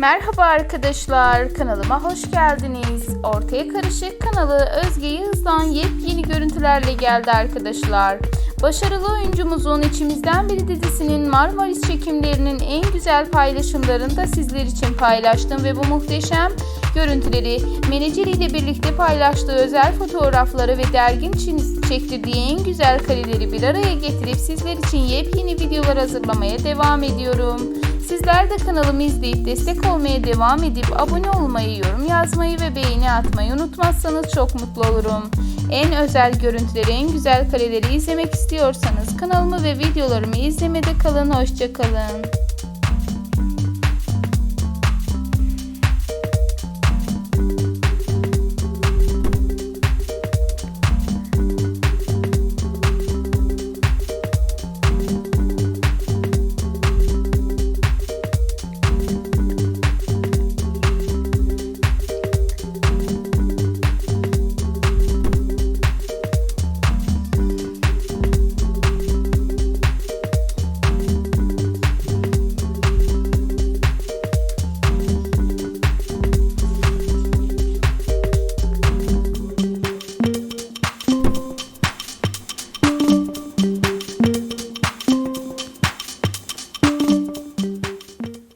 Merhaba arkadaşlar, kanalıma hoş geldiniz. Ortaya Karışık kanalı Özge Yağız'dan yepyeni görüntülerle geldi arkadaşlar. Başarılı oyuncumuzun İçimizden Biri dizisinin Marmaris çekimlerinin en güzel paylaşımlarını da sizler için paylaştım ve bu muhteşem görüntüleri menajeriyle birlikte paylaştığı özel fotoğrafları ve dergin için çektirdiği en güzel kareleri bir araya getirip sizler için yepyeni videolar hazırlamaya devam ediyorum. Sizler de kanalımı izleyip destek olmaya devam edip abone olmayı, yorum yazmayı ve beğeni atmayı unutmazsanız çok mutlu olurum. En özel görüntüleri, en güzel kareleri izlemek istiyorsanız kanalımı ve videolarımı izlemede kalın. Hoşçakalın.